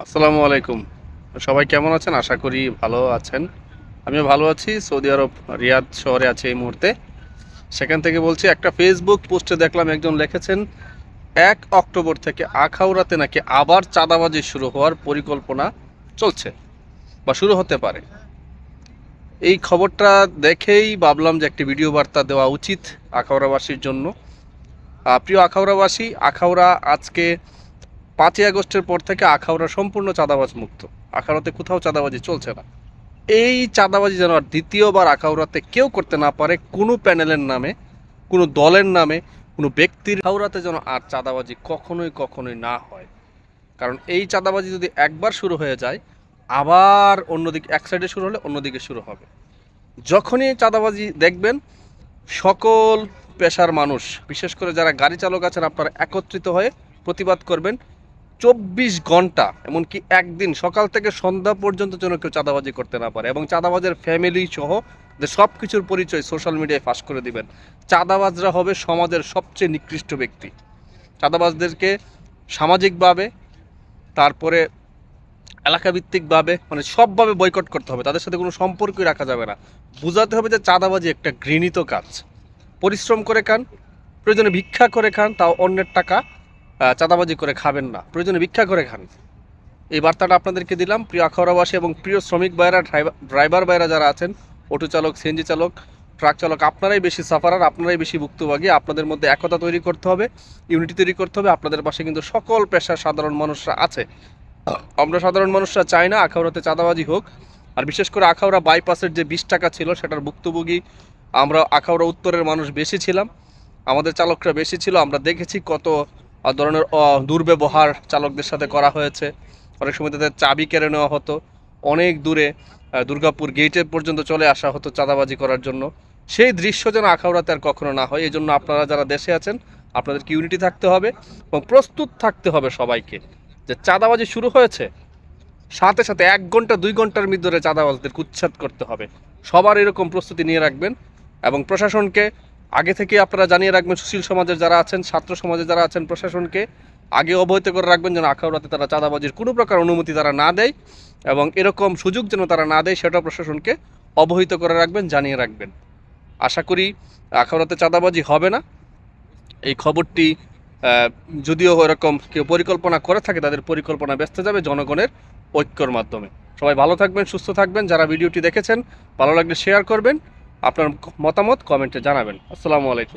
আসসালামু আলাইকুম। সবাই কেমন আছেন? আশা করি ভালো আছেন। আমিও ভালো আছি। সৌদি আরব, রিয়াদ শহরে আছি এই মুহূর্তে। সেখান থেকে বলছি, একটা ফেসবুক পোস্টে দেখলাম একজন লিখেছেন, এক অক্টোবর থেকে আখাউড়াতে নাকি আবার চাঁদাবাজি শুরু হওয়ার পরিকল্পনা চলছে বা শুরু হতে পারে। এই খবরটা দেখেই ভাবলাম যে একটি ভিডিও বার্তা দেওয়া উচিত আখাউড়াবাসীর জন্য। প্রিয় আখাউড়াবাসী, আখাউড়া আজকে পাঁচই আগস্টের পর থেকে আখাউড়া সম্পূর্ণ চাঁদাবাজ মুক্ত। আখাউড়াতে কোথাও চাঁদাবাজি চলছে না। এই চাঁদাবাজি যেন আর দ্বিতীয়বার আখাউড়াতে কেউ করতে না পারে, কোনো প্যানেলের নামে, কোনো দলের নামে, কোনো ব্যক্তির আখাউড়াতে যেন আর চাঁদাবাজি কখনোই কখনোই না হয়। কারণ এই চাঁদাবাজি যদি একবার শুরু হয়ে যায়, আবার অন্যদিকে এক সাইডে শুরু হলে অন্যদিকে শুরু হবে। যখনই চাঁদাবাজি দেখবেন, সকল পেশার মানুষ, বিশেষ করে যারা গাড়ি চালক আছেন, আপনারা একত্রিত হয়ে প্রতিবাদ করবেন চব্বিশ ঘণ্টা, এমনকি একদিন সকাল থেকে সন্ধ্যা পর্যন্ত যেন কেউ চাঁদাবাজি করতে না পারে। এবং চাঁদাবাজের ফ্যামিলি সহ যে সব কিছুর পরিচয় সোশ্যাল মিডিয়ায় ফাঁস করে দিবেন। চাঁদাবাজরা হবে সমাজের সবচেয়ে নিকৃষ্ট ব্যক্তি। চাঁদাবাজদেরকে সামাজিকভাবে, তারপরে এলাকাভিত্তিকভাবে মানে সবভাবে বয়কট করতে হবে। তাদের সাথে কোনো সম্পর্কই রাখা যাবে না। বোঝাতে হবে যে চাঁদাবাজি একটা ঘৃণিত কাজ। পরিশ্রম করে খান, প্রয়োজনে ভিক্ষা করে খান, তাও অন্যের টাকা চাঁদাবাজি করে খাবেন না। প্রয়োজনে ভিক্ষা করে খান। এই বার্তাটা আপনাদেরকে দিলাম। প্রিয় আখাউড়াবাসী এবং প্রিয় শ্রমিক ভাইরা ড্রাইভার ভাইরা যারা আছেন, অটো চালক, সিএনজি চালক ট্রাক চালক, আপনারাই বেশি সাফারার আপনারাই বেশি ভুক্তভোগী। আপনাদের মধ্যে একতা তৈরি করতে হবে ইউনিটি তৈরি করতে হবে। আপনাদের পাশে কিন্তু সকল পেশার সাধারণ মানুষরা আছে। আমরা সাধারণ মানুষরা চাই না আখাউড়াতে চাঁদাবাজি হোক। আর বিশেষ করে আখাউড়া বাইপাসের যে বিশ টাকা ছিল, সেটার ভুক্তভোগী আমরা আখাউড়া উত্তরের মানুষ বেশি ছিলাম। আমাদের চালকরা বেশি ছিল। আমরা দেখেছি কত ধরনের দুর্ব্যবহার চালকদের সাথে করা হয়েছে। অনেক সময় তাদের চাবি কেড়ে নেওয়া হতো। অনেক দূরে দুর্গাপুর গেটে পর্যন্ত চলে আসা হতো চাঁদাবাজি করার জন্য। সেই দৃশ্য যেন আখাউড়াতে আর কখনো না হয় এই জন্য আপনারা যারা দেশে আছেন আপনাদেরকে ইউনিটি থাকতে হবে এবং প্রস্তুত থাকতে হবে সবাইকে যে চাঁদাবাজি শুরু হয়েছে। সাথে সাথে এক ঘণ্টা, দুই ঘণ্টার ভিতরে চাঁদাবাজদের উচ্ছেদ করতে হবে। সবার এরকম প্রস্তুতি নিয়ে রাখবেন এবং প্রশাসনকে আগে থেকে আপনারা জানিয়ে রাখবেন, সুশীল সমাজের যারা আছেন, ছাত্র সমাজে যারা আছেন প্রশাসনকে, আগে অবহিত করে রাখবেন যেন আখাউড়াতে তারা চাঁদাবাজির কোনো প্রকার অনুমতি তারা না দেয় এবং এরকম সুযোগ যেন তারা না দেয় সেটা প্রশাসনকে অবহিত করে রাখবেন, জানিয়ে রাখবেন। আশা করি আখাউড়াতে চাঁদাবাজি হবে না। এই খবরটি যদিও এরকম কেউ পরিকল্পনা করে থাকে, তাদের পরিকল্পনা ব্যস্ত যাবে জনগণের ঐক্যর মাধ্যমে। সবাই ভালো থাকবেন, সুস্থ থাকবেন। যারা ভিডিওটি দেখেছেন, ভালো লাগলে শেয়ার করবেন। আপনার মতামত কমেন্টে জানাবেন। আসসালামু আলাইকুম।